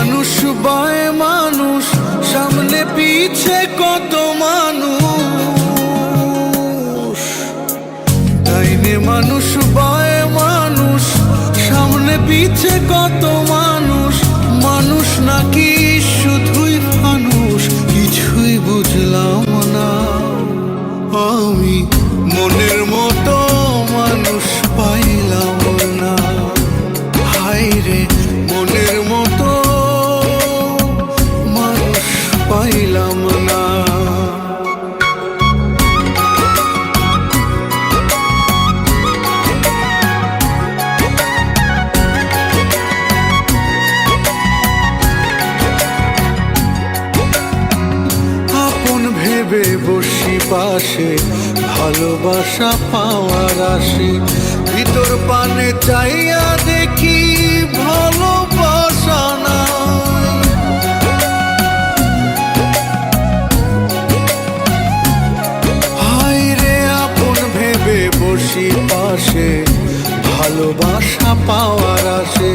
মানুষ বায় মানুষ, সামনে পিছে কত মানুষ? ডাইনে মানুষ বায় মানুষ, সামনে পিছে কত মানুষ? মানুষ নাকি পাইলাম না। আপন ভেবে বসি পাশে ভালোবাসা পাওয়ার আসে ভিতর পানে চাইয়া ভালোবাসা পাওয়ার আসে।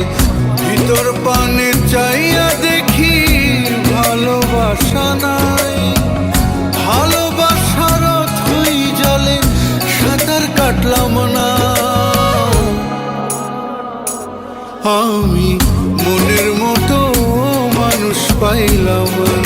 ভিতর পানে চাইয়া দেখি ভালোবাসা নাই। ভালোবাসার থই জলে সাঁতার কাটলাম না। আমি মনের মতো মানুষ পাইলাম না।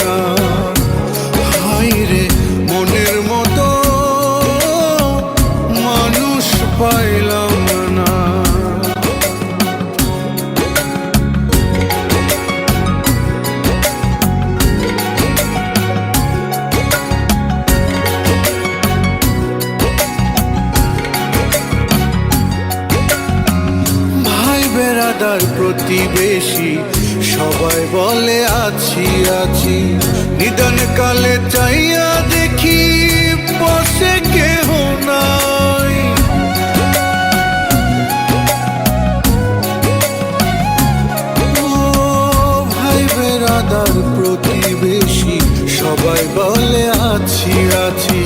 বেড়াদার প্রতিবেশী, সবাই বলে আছি আছি। নিদান কালে চাইয়া দেখি, বসে কেহ নাই। ভাই বেড়াদার প্রতিবেশী, সবাই বলে আছি আছি।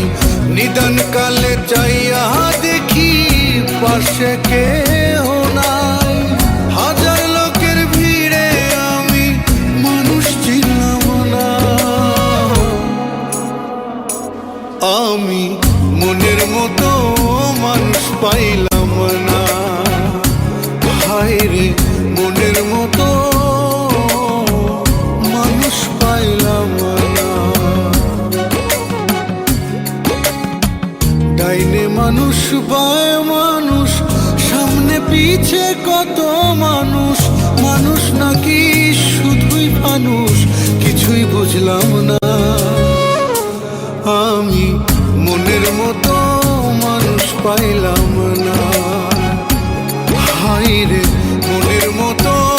নিদান কালে চাইয়া দেখি, পাশে কেহ পাইলাম না। হায় রে, মনের মতো মানুষ পাইলাম না। ডাইনে মানুষ, বায় মানুষ, সামনে পিছে কত মানুষ। মানুষ নাকি শুধুই মানুষ, কিছুই বুঝলাম না। আমি মনের মতো পাইলাম না। হাইরে মনের মতো